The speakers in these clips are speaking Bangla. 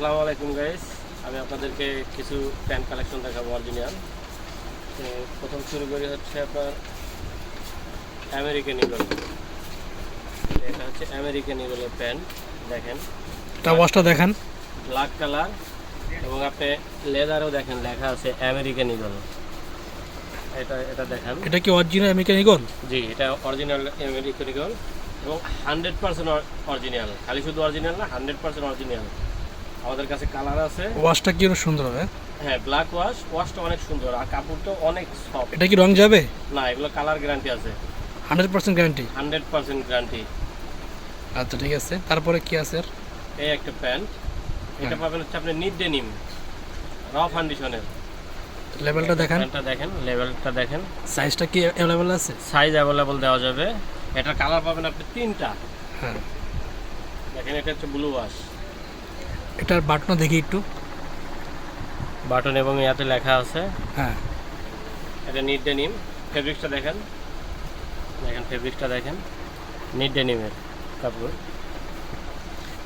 আসসালামু আলাইকুম গাইস আমি আপনাদেরকে কিছু প্যান্ট কালেকশন দেখাবো অরিজিনাল। তো প্রথম শুরু করি হচ্ছে আপনার আমেরিকান ইগল এটা হচ্ছে আমেরিকান ইগলের প্যান্ট দেখেন। তা ওয়াশটা দেখান। ব্ল্যাক কালার এবং আপনি লেদারও দেখেন লেখা আছে আমেরিকান ইগল এটা এটা দেখেন। এটা কি অরিজিনাল আমেরিকান ইগল জি এটা অরিজিনাল আমেরিকান ইগল এবং হান্ড্রেড পার্সেন্ট অরিজিনাল খালি শুধু অরিজিনাল না হান্ড্রেড পার্সেন্ট অরিজিনাল আমাদের কাছে কালার আছে। ওয়াশটা কি সুন্দর হবে? হ্যাঁ ব্ল্যাক ওয়াশ ওয়াশটা অনেক সুন্দর আর কাপড়টা অনেক সফট এটা কি রং যাবে? না এগুলো কালার গ্যারান্টি আছে। Hundred percent guarantee hundred percent guarantee আচ্ছা ঠিক আছে। তারপরে কি আছে এই একটা প্যান্ট। এটা হ্যাঁ। পাবেন হচ্ছে আপনি নিড ডেনিম র ফান্ডিশনের লেভেলটা দেখান। প্যান্টটা দেখেন লেভেলটা দেখেন। সাইজটা কি অ্যাভেলেবেল আছে? সাইজ অ্যাভেলেবল দেওয়া যাবে। এটার কালার পাবেন আপনি তিনটা। হ্যাঁ। দেখেন এটা হচ্ছে ব্লু ওয়াশ এটার বাটনও দেখি একটু। বাটন এবং ইয়াতে লেখা আছে। হ্যাঁ। এটা নিড ডেনিম। ফেব্রিক্সটা দেখেন। দেখেন ফেব্রিক্সটা দেখেন। নিড ডেনিমের কাপড়।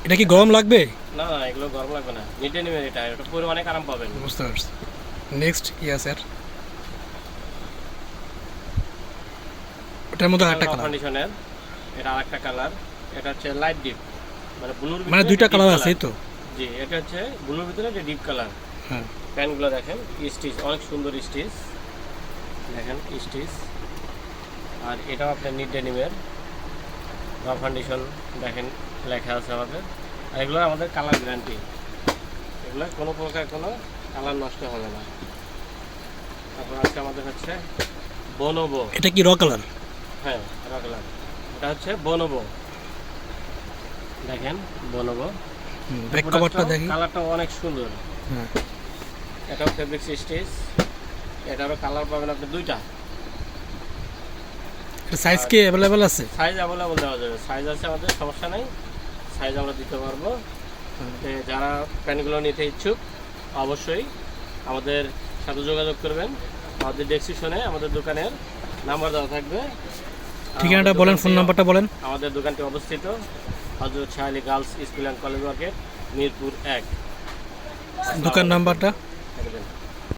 এটা কি গরম লাগবে? না না এগুলো গরম লাগবে না। নিড ডেনিমের এটা এটা পরে অনেক আরাম পাবেন। বুঝতে পারছি। নেক্সট কি আছে আর ওটার মধ্যে আরেকটা কালার কন্ডিশনের এটা আরেকটা কালার এটা হচ্ছে লাইট ডিপ মানে ব্লুর মানে দুইটা কালার আছে তো? জি এটা হচ্ছে ব্লুর ভিতরে এটা ডিপ কালার হ্যাঁ। প্যান্টগুলো দেখেন স্টিচ অনেক সুন্দর স্টিচ দেখেন স্টিচ আর এটাও আপনার নিড ডেনিমের র ফান্ডিশন দেখেন লেখা আছে আমাদের। আর এগুলো আমাদের কালার গ্যারান্টি এগুলো কোনো প্রকার কোনো কালার নষ্ট হবে না। তারপর আজকে আমাদের হচ্ছে বনবো এটা কি র কালার হ্যাঁ র কালার এটা হচ্ছে বনবো দেখেন বনবো ব্যাক কভারটা দেখি। কালারটা অনেক সুন্দর। হ্যাঁ। এটাও ফেব্রিক স্টিচ এটারও কালার পাবেন আপনি দুইটা। সাইজ কি অ্যাভেলেবেল আছে? সাইজ অ্যাভেলেবল দেওয়া যাবে। সাইজ আছে আমাদের সমস্যা নেই। সাইজ আমরা দিতে পারব। তো যারা প্যান্টগুলো নিতে ইচ্ছুক অবশ্যই আমাদের সাথে যোগাযোগ করবেন। আমাদের ডেসক্রিপশনে আমাদের দোকানের নাম্বার দেওয়া থাকবে। ঠিকানাটা বলেন ফোন নাম্বারটা বলেন। আমাদের দোকানটি অবস্থিত Hazrat Shah Ali girls school and college market Mirpur এক। দোকান নাম্বারটা?